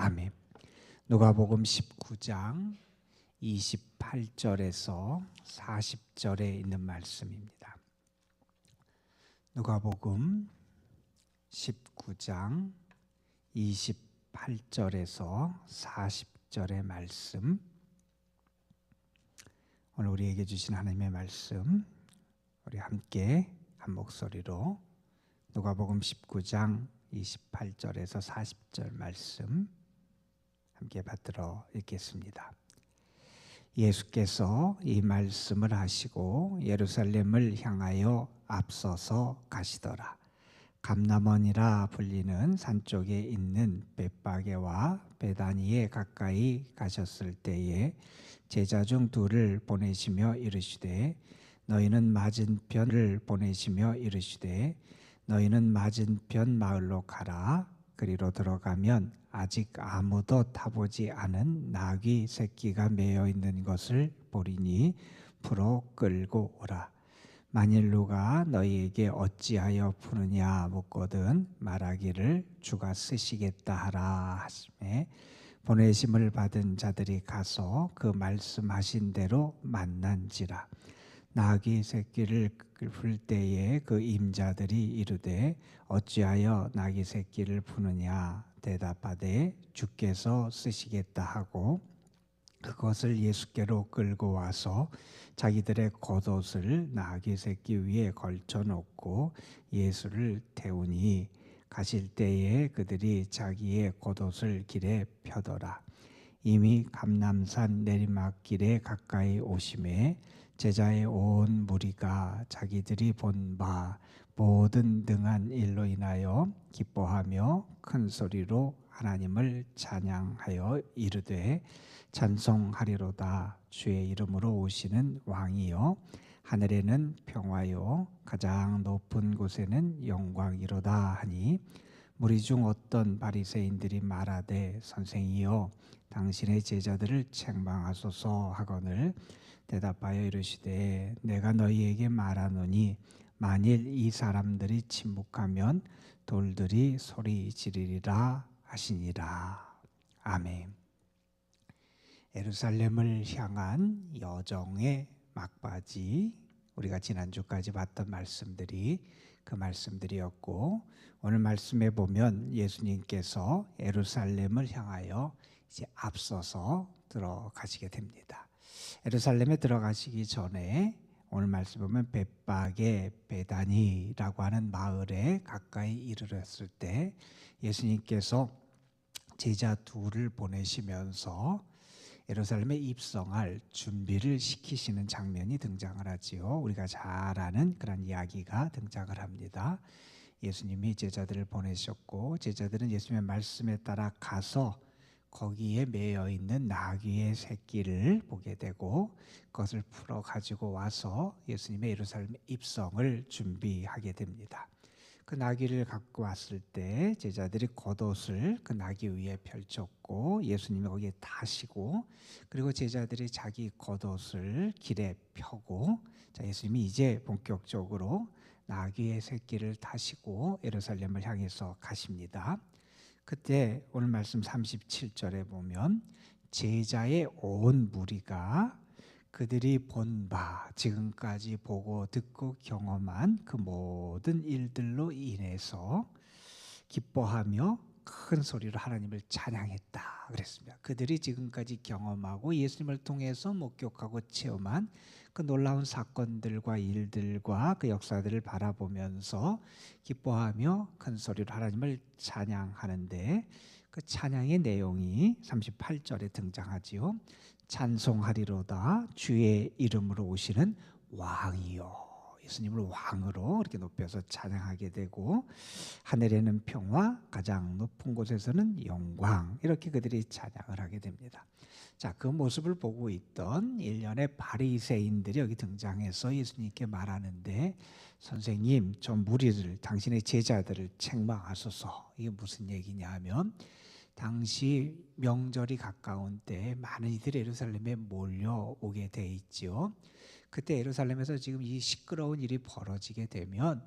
아멘. 누가복음 19장 28절에서 40절에 있는 말씀입니다. 누가복음 19장 28절에서 40절의 말씀 오늘 우리에게 주신 하나님의 말씀 우리 함께 한 목소리로 누가복음 19장 28절에서 40절 말씀 함께 받들어 읽겠습니다. 예수께서 이 말씀을 하시고 예루살렘을 향하여 앞서서 가시더라. 감남원이라 불리는 산 쪽에 있는 bet바게와 베다니에 가까이 가셨을 때에 제자 중 둘을 보내시며 이르시되 너희는 맞은편을 보내시며 이르시되 너희는 맞은편 마을로 가라 그리로 들어가면 아직 아무도 타보지 않은 나귀 새끼가 매여 있는 것을 보리니 풀어 끌고 오라. 만일 누가 너희에게 어찌하여 푸느냐 묻거든 말하기를 주가 쓰시겠다 하라 하심에 보내심을 받은 자들이 가서 그 말씀하신 대로 만난지라 나귀 새끼를 풀 때에 그 임자들이 이르되 어찌하여 나귀 새끼를 푸느냐? 대답하되 주께서 쓰시겠다 하고 그것을 예수께로 끌고 와서 자기들의 겉옷을 나귀 새끼 위에 걸쳐 놓고 예수를 태우니 가실 때에 그들이 자기의 겉옷을 길에 펴더라 이미 감남산 내리막길에 가까이 오심에 제자의 온 무리가 자기들이 본 바 모든 등한 일로 인하여 기뻐하며 큰 소리로 하나님을 찬양하여 이르되 찬송하리로다. 주의 이름으로 오시는 왕이요 하늘에는 평화요 가장 높은 곳에는 영광이로다 하니 무리 중 어떤 바리새인들이 말하되 선생이여 당신의 제자들을 책망하소서 하거늘 대답하여 이르시되 내가 너희에게 말하노니 만일 이 사람들이 침묵하면 돌들이 소리 지르리라 하시니라. 아멘. 예루살렘을 향한 여정의 막바지 우리가 지난주까지 봤던 말씀들이 그 말씀들이었고 오늘 말씀에 보면 예수님께서 예루살렘을 향하여 이제 앞서서 들어가시게 됩니다. 예루살렘에 들어가시기 전에 오늘 말씀 보면 bet박의 베다니라고 하는 마을에 가까이 이르렀을 때 예수님께서 제자 둘을 보내시면서 예루살렘에 입성할 준비를 시키시는 장면이 등장을 하지요. 우리가 잘 아는 그런 이야기가 등장을 합니다. 예수님이 제자들을 보내셨고 제자들은 예수님의 말씀에 따라 가서 거기에 매여 있는 나귀의 새끼를 보게 되고 그것을 풀어 가지고 와서 예수님의 예루살렘 입성을 준비하게 됩니다. 그 나귀를 갖고 왔을 때 제자들이 겉옷을 그 나귀 위에 펼쳤고 예수님이 거기에 타시고 그리고 제자들이 자기 겉옷을 길에 펴고 자 예수님이 이제 본격적으로 나귀의 새끼를 타시고 예루살렘을 향해서 가십니다. 그때 오늘 말씀 37절에 보면 제자의 온 무리가 그들이 본 바, 지금까지 보고 듣고 경험한 그 모든 일들로 인해서 기뻐하며 큰 소리로 하나님을 찬양했다 그랬습니다. 그들이 지금까지 경험하고 예수님을 통해서 목격하고 체험한 그 놀라운 사건들과 일들과 그 역사들을 바라보면서 기뻐하며 큰 소리로 하나님을 찬양하는데 그 찬양의 내용이 38절에 등장하지요. 찬송하리로다 주의 이름으로 오시는 왕이요. 예수님을 왕으로 이렇게 높여서 찬양하게 되고 하늘에는 평화, 가장 높은 곳에서는 영광 이렇게 그들이 찬양을 하게 됩니다. 자, 그 모습을 보고 있던 일련의 바리새인들이 여기 등장해서 예수님께 말하는데 선생님, 저 무리를 당신의 제자들을 책망하소서. 이게 무슨 얘기냐 하면 당시 명절이 가까운 때 많은 이들이 예루살렘에 몰려오게 돼 있죠. 그때 예루살렘에서 지금 이 시끄러운 일이 벌어지게 되면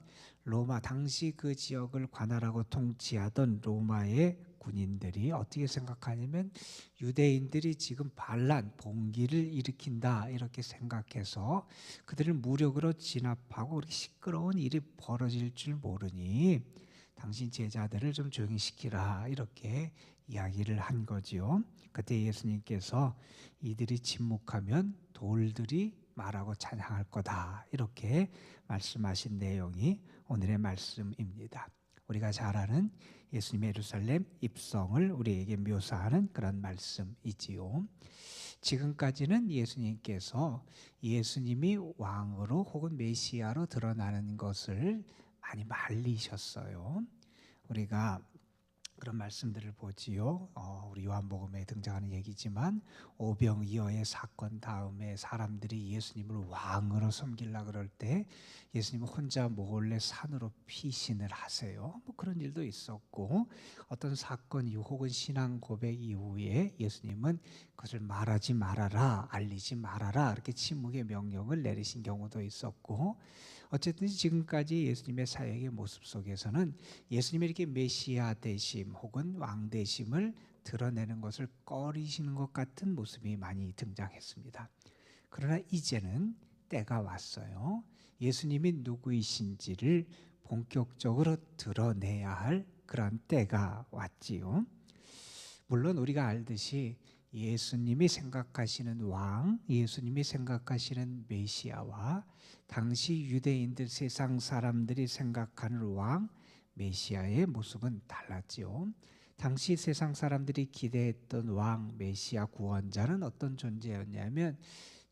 로마 당시 그 지역을 관할하고 통치하던 로마의 군인들이 어떻게 생각하냐면 유대인들이 지금 반란 봉기를 일으킨다 이렇게 생각해서 그들을 무력으로 진압하고 그렇게 시끄러운 일이 벌어질 줄 모르니 당신 제자들을 좀 조용히 시키라 이렇게 이야기를 한 거지요. 그때 예수님께서 이들이 침묵하면 돌들이 말하고 찬양할 거다 이렇게 말씀하신 내용이 오늘의 말씀입니다. 우리가 잘 아는 예수님의 예루살렘 입성을 우리에게 묘사하는 그런 말씀이지요. 지금까지는 예수님께서 예수님이 왕으로 혹은 메시아로 드러나는 것을 많이 말리셨어요. 우리가 그런 말씀들을 보지요. 어, 우리 요한복음에 등장하는 얘기지만 오병이어의 사건 다음에 사람들이 예수님을 왕으로 섬기려 그럴 때 예수님은 혼자 몰래 산으로 피신을 하세요. 뭐 그런 일도 있었고 어떤 사건 이후 혹은 신앙 고백 이후에 예수님은 그것을 말하지 말아라, 알리지 말아라 이렇게 침묵의 명령을 내리신 경우도 있었고 어쨌든 지금까지 예수님의 사역의 모습 속에서는 예수님의 이렇게 메시아 되심 혹은 왕 되심을 드러내는 것을 꺼리시는 것 같은 모습이 많이 등장했습니다. 그러나 이제는 때가 왔어요. 예수님이 누구이신지를 본격적으로 드러내야 할 그런 때가 왔지요. 물론 우리가 알듯이 예수님이 생각하시는 왕, 예수님이 생각하시는 메시아와 당시 유대인들 세상 사람들이 생각하는 왕 메시아의 모습은 달랐지요. 당시 세상 사람들이 기대했던 왕 메시아 구원자는 어떤 존재였냐면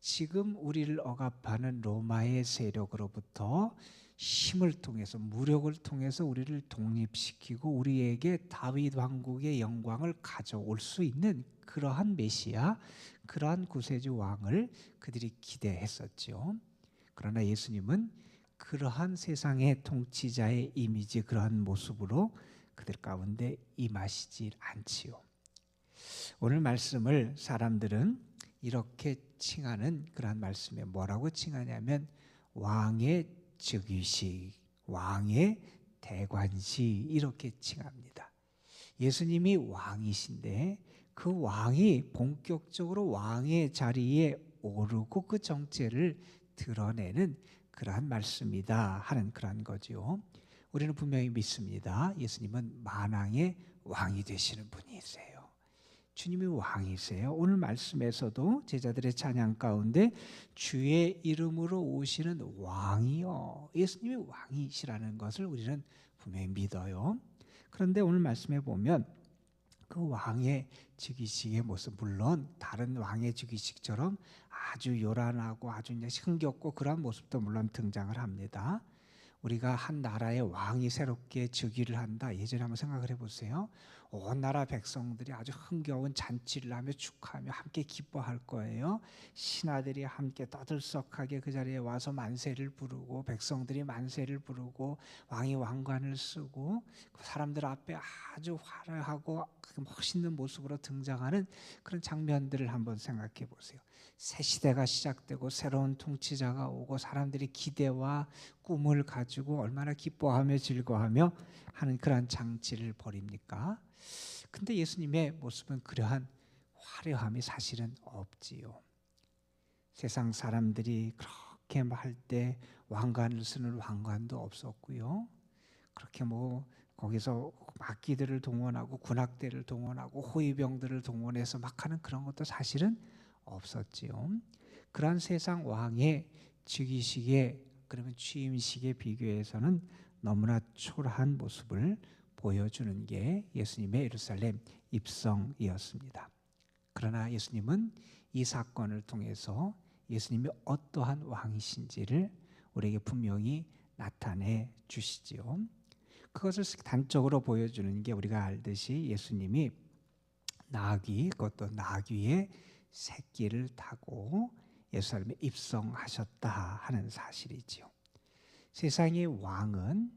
지금 우리를 억압하는 로마의 세력으로부터 힘을 통해서 무력을 통해서 우리를 독립시키고 우리에게 다윗 왕국의 영광을 가져올 수 있는 그러한 메시아, 그러한 구세주 왕을 그들이 기대했었죠. 그러나 예수님은 그러한 세상의 통치자의 이미지 그러한 모습으로 그들 가운데 임하시질 않지요. 오늘 말씀을 사람들은 이렇게 칭하는 그러한 말씀에 뭐라고 칭하냐면 왕의 즉위식, 왕의 대관식 이렇게 칭합니다. 예수님이 왕이신데 그 왕이 본격적으로 왕의 자리에 오르고 그 정체를 드러내는 그러한 말씀이다 하는 그러한 거지요. 우리는 분명히 믿습니다. 예수님은 만왕의 왕이 되시는 분이세요. 주님이 왕이세요. 오늘 말씀에서도 제자들의 찬양 가운데 주의 이름으로 오시는 왕이요. 예수님이 왕이시라는 것을 우리는 분명히 믿어요. 그런데 오늘 말씀에 보면 그 왕의 즉위식의 모습 물론 다른 왕의 즉위식처럼 아주 요란하고 아주 흥겹고 그러한 모습도 물론 등장을 합니다. 우리가 한 나라의 왕이 새롭게 즉위를 한다. 예전에 한번 생각을 해보세요. 온 나라 백성들이 아주 흥겨운 잔치를 하며 축하하며 함께 기뻐할 거예요. 신하들이 함께 떠들썩하게 그 자리에 와서 만세를 부르고 백성들이 만세를 부르고 왕이 왕관을 쓰고 그 사람들 앞에 아주 화려하고 그 멋있는 모습으로 등장하는 그런 장면들을 한번 생각해 보세요. 새 시대가 시작되고 새로운 통치자가 오고 사람들이 기대와 꿈을 가지고 얼마나 기뻐하며 즐거워하며 하는 그러한 장치를 벌입니까? 근데 예수님의 모습은 그러한 화려함이 사실은 없지요. 세상 사람들이 그렇게 할 때 왕관을 쓰는 왕관도 없었고요. 그렇게 뭐 거기서 막기들을 동원하고 군악대를 동원하고 호위병들을 동원해서 막 하는 그런 것도 사실은 없었지요. 그러한 세상 왕의 즉위식에 그러면 취임식에 비교해서는 너무나 초라한 모습을 보여주는 게 예수님의 예루살렘 입성이었습니다. 그러나 예수님은 이 사건을 통해서 예수님이 어떠한 왕이신지를 우리에게 분명히 나타내 주시지요. 그것을 단적으로 보여주는 게 우리가 알듯이 예수님이 나귀, 그것도 나귀의 새끼를 타고 예루살렘에 입성하셨다 하는 사실이지요. 세상의 왕은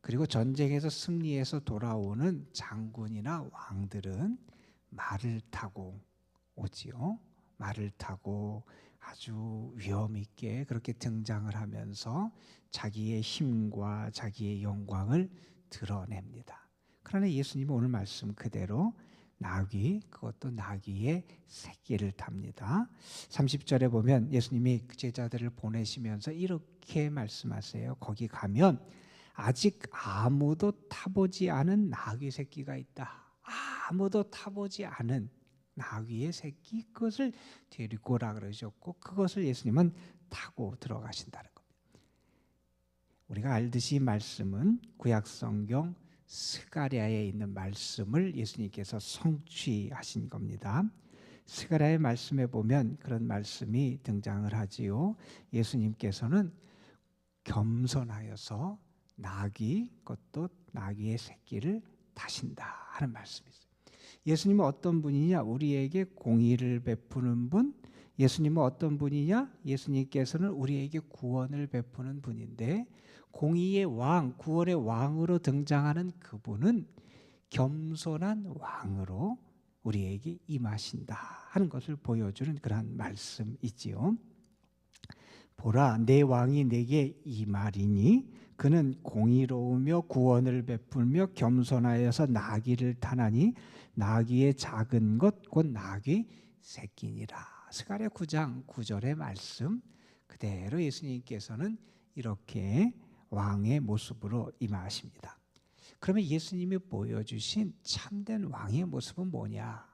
그리고 전쟁에서 승리해서 돌아오는 장군이나 왕들은 말을 타고 오지요. 말을 타고 아주 위험 있게 그렇게 등장을 하면서 자기의 힘과 자기의 영광을 드러냅니다. 그러나 예수님은 오늘 말씀 그대로 나귀 그것도 나귀의 새끼를 탑니다. 30절에 보면 예수님이 그 제자들을 보내시면서 이렇게 말씀하세요. 거기 가면 아직 아무도 타보지 않은 나귀 새끼가 있다. 아무도 타보지 않은 나귀의 새끼 그것을 데리고 오라 그러셨고 그것을 예수님은 타고 들어가신다는 겁니다. 우리가 알듯이 말씀은 구약 성경 스가랴에 있는 말씀을 예수님께서 성취하신 겁니다. 스가랴의 말씀에 보면 그런 말씀이 등장을 하지요. 예수님께서는 겸손하여서 나귀 그것도 나귀의 새끼를 타신다 하는 말씀이 있어요. 예수님은 어떤 분이냐? 우리에게 공의를 베푸는 분. 예수님은 어떤 분이냐? 예수님께서는 우리에게 구원을 베푸는 분인데 공의의 왕, 구원의 왕으로 등장하는 그분은 겸손한 왕으로 우리에게 임하신다 하는 것을 보여주는 그러한 말씀이지요. 보라 내 왕이 내게 임하리니 그는 공의로우며 구원을 베풀며 겸손하여서 나귀를 타나니 나귀의 작은 것 곧 나귀 새끼니라. 스가랴 9장 9절의 말씀 그대로 예수님께서는 이렇게 왕의 모습으로 임하십니다. 그러면 예수님이 보여주신 참된 왕의 모습은 뭐냐?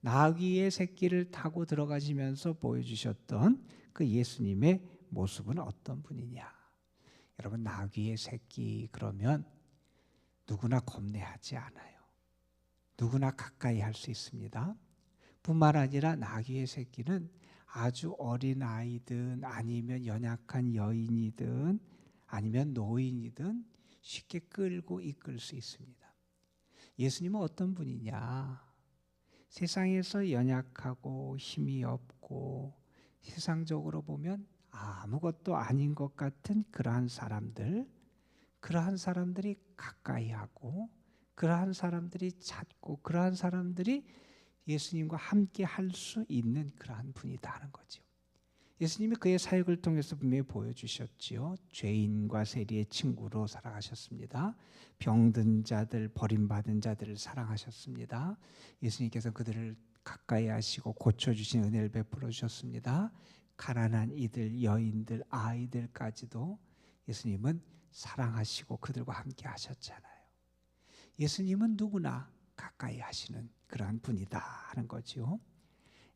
나귀의 새끼를 타고 들어가시면서 보여주셨던 그 예수님의 모습은 어떤 분이냐? 여러분 나귀의 새끼 그러면 누구나 겁내하지 않아요. 누구나 가까이 할 수 있습니다. 뿐만 아니라 나귀의 새끼는 아주 어린 아이든 아니면 연약한 여인이든 아니면 노인이든 쉽게 끌고 이끌 수 있습니다. 예수님은 어떤 분이냐? 세상에서 연약하고 힘이 없고 세상적으로 보면 아무것도 아닌 것 같은 그러한 사람들, 그러한 사람들이 가까이 하고, 그러한 사람들이 찾고, 그러한 사람들이 예수님과 함께 할 수 있는 그러한 분이다 하는 거죠. 예수님이 그의 사역을 통해서 분명히 보여주셨지요. 죄인과 세리의 친구로 살아가셨습니다. 병든 자들, 버림받은 자들을 사랑하셨습니다. 예수님께서 그들을 가까이 하시고 고쳐주신 은혜를 베풀어 주셨습니다. 가난한 이들, 여인들, 아이들까지도 예수님은 사랑하시고 그들과 함께 하셨잖아요. 예수님은 누구나 가까이 하시는 그러한 분이다 하는 거죠.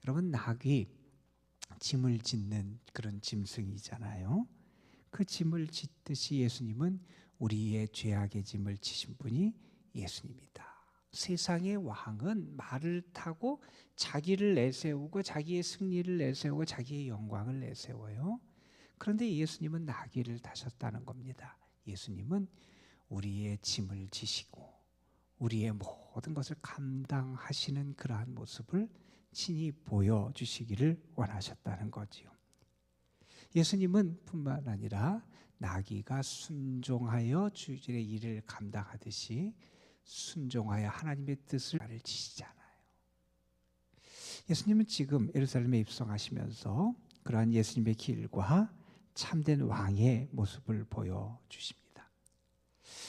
여러분 낙이 짐을 짓는 그런 짐승이잖아요. 그 짐을 짓듯이 예수님은 우리의 죄악의 짐을 지신 분이 예수님이다. 세상의 왕은 말을 타고 자기를 내세우고 자기의 승리를 내세우고 자기의 영광을 내세워요. 그런데 예수님은 나귀를 타셨다는 겁니다. 예수님은 우리의 짐을 지시고 우리의 모든 것을 감당하시는 그러한 모습을 친히 보여 주시기를 원하셨다는 거지요. 예수님은 뿐만 아니라 나귀가 순종하여 주일의 일을 감당하듯이 순종하여 하나님의 뜻을 가르치시잖아요. 예수님은 지금 예루살렘에 입성하시면서 그러한 예수님의 길과 참된 왕의 모습을 보여 주십니다.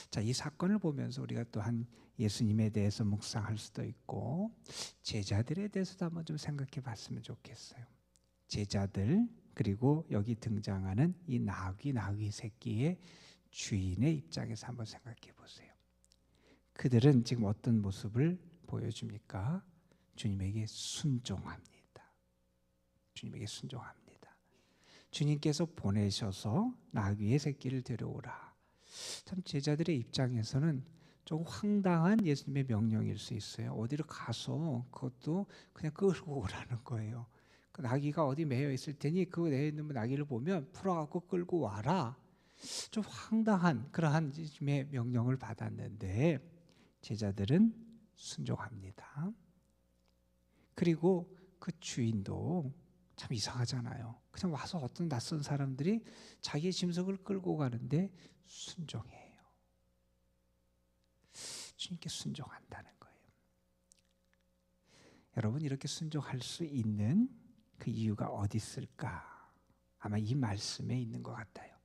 자, 이 사건을 보면서 우리가 또한 예수님에 대해서 묵상할 수도 있고 제자들에 대해서도 한번 좀 생각해 봤으면 좋겠어요. 제자들 그리고 여기 등장하는 이 나귀 나귀 새끼의 주인의 입장에서 한번 생각해 보세요. 그들은 지금 어떤 모습을 보여줍니까? 주님에게 순종합니다. 주님에게 순종합니다. 주님께서 보내셔서 나귀의 새끼를 데려오라. 참 제자들의 입장에서는 좀 황당한 예수님의 명령일 수 있어요. 어디로 가서 그것도 그냥 끌고 오라는 거예요. 그 나귀가 어디 매여 있을 테니 그 내에 있는 나귀를 보면 풀어갖고 끌고 와라. 좀 황당한 그러한 예수님의 명령을 받았는데 제자들은 순종합니다. 그리고 그 주인도 참 이상하잖아요. 그냥 와서 어떤 낯선 사람들이 자기의 짐승을 끌고 가는데 순종해요. 주님께 순종한다는 거예요. 여러분 이렇게 순종할 수 있는 그 이유가 어디 있을까? 아마 이 말씀에 있는 것 같아요.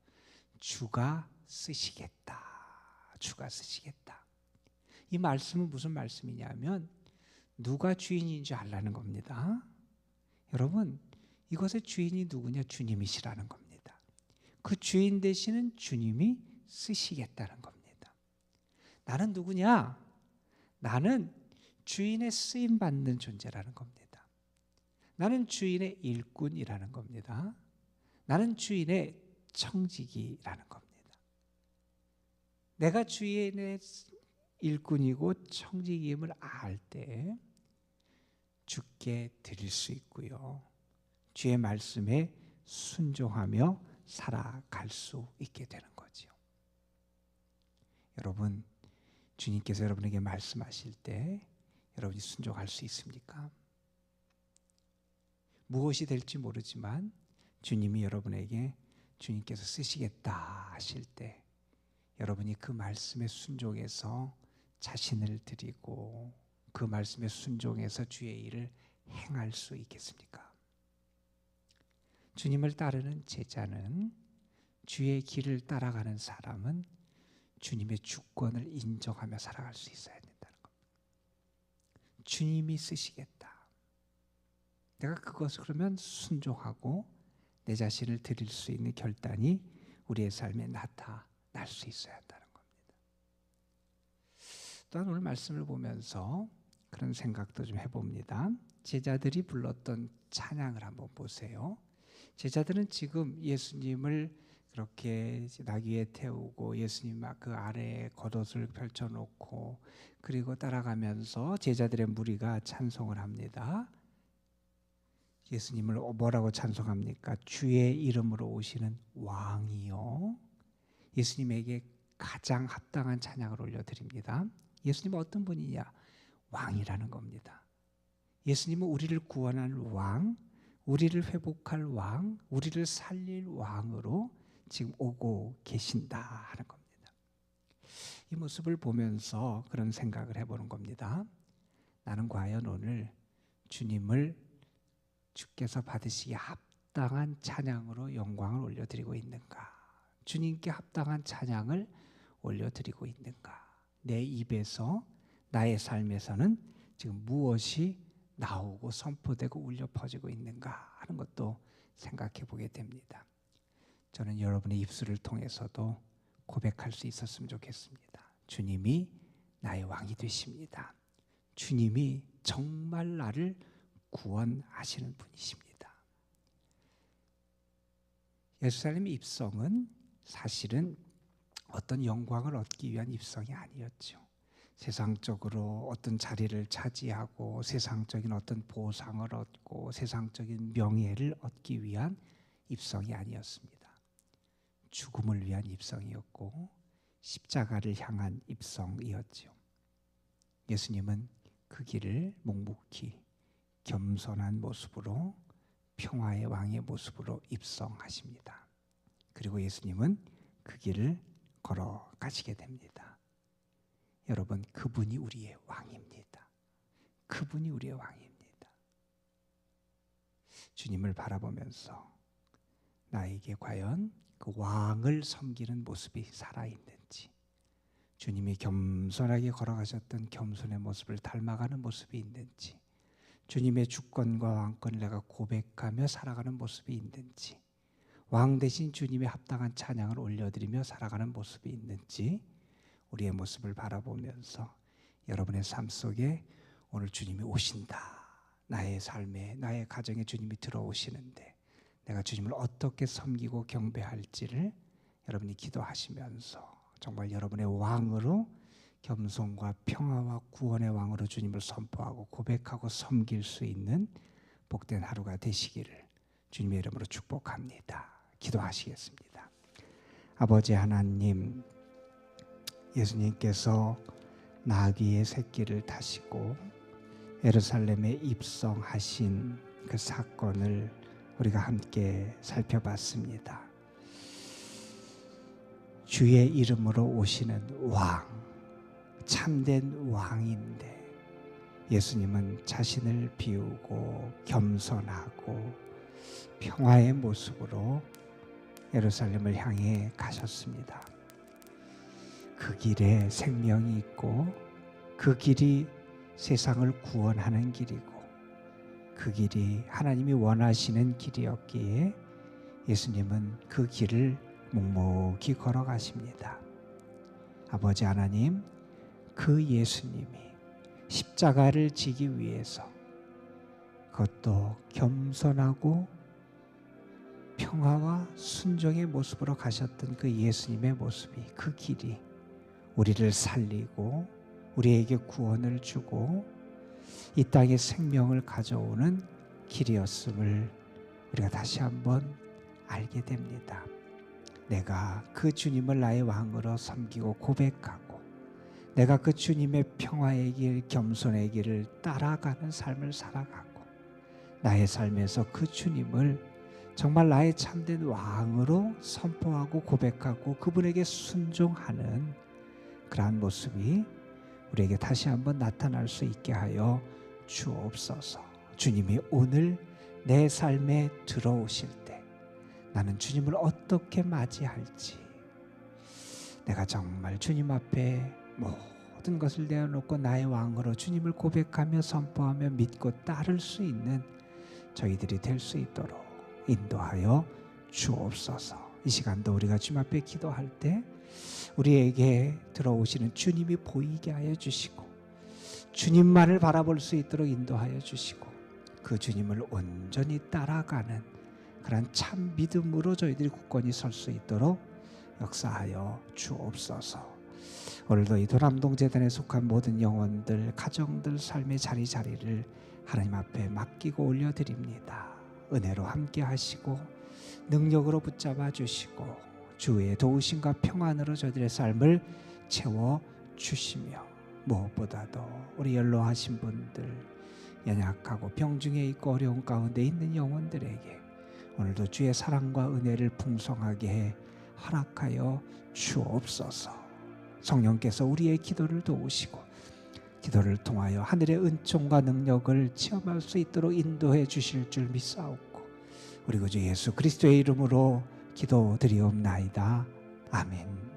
주가 쓰시겠다. 주가 쓰시겠다. 이 말씀은 무슨 말씀이냐면 누가 주인인 줄 알라는 겁니다. 여러분, 이것의 주인이 누구냐? 주님이시라는 겁니다. 그 주인 되시는 주님이 쓰시겠다는 겁니다. 나는 누구냐? 나는 주인의 쓰임 받는 존재라는 겁니다. 나는 주인의 일꾼이라는 겁니다. 나는 주인의 청지기라는 겁니다. 내가 주인의 일꾼이고 청지기임을 알 때 주께 드릴 수 있고요. 주의 말씀에 순종하며 살아갈 수 있게 되는 거지요. 여러분, 주님께서 여러분에게 말씀하실 때 여러분이 순종할 수 있습니까? 무엇이 될지 모르지만 주님이 여러분에게 주님께서 쓰시겠다 하실 때 여러분이 그 말씀에 순종해서 자신을 드리고 그 말씀에 순종해서 주의 일을 행할 수 있겠습니까? 주님을 따르는 제자는 주의 길을 따라가는 사람은 주님의 주권을 인정하며 살아갈 수 있어야 된다는 겁니다. 주님이 쓰시겠다. 내가 그것을 그러면 순종하고 내 자신을 드릴 수 있는 결단이 우리의 삶에 나타날 수 있어야 한다는 겁니다. 또한 오늘 말씀을 보면서 그런 생각도 좀 해봅니다. 제자들이 불렀던 찬양을 한번 보세요. 제자들은 지금 예수님을 그렇게 나귀 에 태우고 예수님 그 아래에 겉옷을 펼쳐놓고 그리고 따라가면서 제자들의 무리가 찬송을 합니다. 예수님을 뭐라고 찬송합니까? 주의 이름으로 오시는 왕이요. 예수님에게 가장 합당한 찬양을 올려드립니다. 예수님은 어떤 분이냐? 왕이라는 겁니다. 예수님은 우리를 구원할 왕, 우리를 회복할 왕, 우리를 살릴 왕으로 지금 오고 계신다 하는 겁니다. 이 모습을 보면서 그런 생각을 해보는 겁니다. 나는 과연 오늘 주님을 주께서 받으시기에 합당한 찬양으로 영광을 올려드리고 있는가? 주님께 합당한 찬양을 올려드리고 있는가? 내 입에서 나의 삶에서는 지금 무엇이 나오고 선포되고 울려 퍼지고 있는가 하는 것도 생각해 보게 됩니다. 저는 여러분의 입술을 통해서도 고백할 수 있었으면 좋겠습니다. 주님이 나의 왕이 되십니다. 주님이 정말 나를 구원하시는 분이십니다. 예루살렘 입성은 사실은 어떤 영광을 얻기 위한 입성이 아니었죠. 세상적으로 어떤 자리를 차지하고 세상적인 어떤 보상을 얻고 세상적인 명예를 얻기 위한 입성이 아니었습니다. 죽음을 위한 입성이었고 십자가를 향한 입성이었죠. 예수님은 그 길을 묵묵히 겸손한 모습으로 평화의 왕의 모습으로 입성하십니다. 그리고 예수님은 그 길을 걸어가시게 됩니다. 여러분, 그분이 우리의 왕입니다. 그분이 우리의 왕입니다. 주님을 바라보면서 나에게 과연 그 왕을 섬기는 모습이 살아 있는지, 주님이 겸손하게 걸어가셨던 겸손의 모습을 닮아가는 모습이 있는지, 주님의 주권과 왕권을 내가 고백하며 살아가는 모습이 있는지 왕 대신 주님의 합당한 찬양을 올려드리며 살아가는 모습이 있는지 우리의 모습을 바라보면서 여러분의 삶 속에 오늘 주님이 오신다. 나의 삶에 나의 가정에 주님이 들어오시는데 내가 주님을 어떻게 섬기고 경배할지를 여러분이 기도하시면서 정말 여러분의 왕으로 겸손과 평화와 구원의 왕으로 주님을 선포하고 고백하고 섬길 수 있는 복된 하루가 되시기를 주님의 이름으로 축복합니다. 기도하시겠습니다. 아버지 하나님, 예수님께서 나귀의 새끼를 타시고 예루살렘에 입성하신 그 사건을 우리가 함께 살펴봤습니다. 주의 이름으로 오시는 왕, 참된 왕인데 예수님은 자신을 비우고 겸손하고 평화의 모습으로 예루살렘을 향해 가셨습니다. 그 길에 생명이 있고 그 길이 세상을 구원하는 길이고 그 길이 하나님이 원하시는 길이었기에 예수님은 그 길을 묵묵히 걸어가십니다. 아버지 하나님, 그 예수님이 십자가를 지기 위해서 그것도 겸손하고 평화와 순종의 모습으로 가셨던 그 예수님의 모습이 그 길이 우리를 살리고 우리에게 구원을 주고 이 땅에 생명을 가져오는 길이었음을 우리가 다시 한번 알게 됩니다. 내가 그 주님을 나의 왕으로 섬기고 고백하고 내가 그 주님의 평화의 길, 겸손의 길을 따라가는 삶을 살아가고 나의 삶에서 그 주님을 정말 나의 참된 왕으로 선포하고 고백하고 그분에게 순종하는 그러한 모습이 우리에게 다시 한번 나타날 수 있게 하여 주옵소서. 주님이 오늘 내 삶에 들어오실 때 나는 주님을 어떻게 맞이할지 내가 정말 주님 앞에 모든 것을 내어놓고 나의 왕으로 주님을 고백하며 선포하며 믿고 따를 수 있는 저희들이 될 수 있도록 인도하여 주옵소서. 이 시간도 우리가 주님 앞에 기도할 때 우리에게 들어오시는 주님이 보이게 하여 주시고 주님만을 바라볼 수 있도록 인도하여 주시고 그 주님을 온전히 따라가는 그런 참 믿음으로 저희들이 굳건히 설 수 있도록 역사하여 주옵소서. 오늘도 이 도남동 재단에 속한 모든 영혼들, 가정들 삶의 자리 자리를 하나님 앞에 맡기고 올려드립니다. 은혜로 함께 하시고 능력으로 붙잡아 주시고 주의 도우심과 평안으로 저희들의 삶을 채워 주시며 무엇보다도 우리 연로하신 분들 연약하고 병중에 있고 어려운 가운데 있는 영혼들에게 오늘도 주의 사랑과 은혜를 풍성하게 해 허락하여 주옵소서. 성령께서 우리의 기도를 도우시고 기도를 통하여 하늘의 은총과 능력을 체험할 수 있도록 인도해 주실 줄 믿사옵고 우리 구주 예수 그리스도의 이름으로 기도드리옵나이다. 아멘.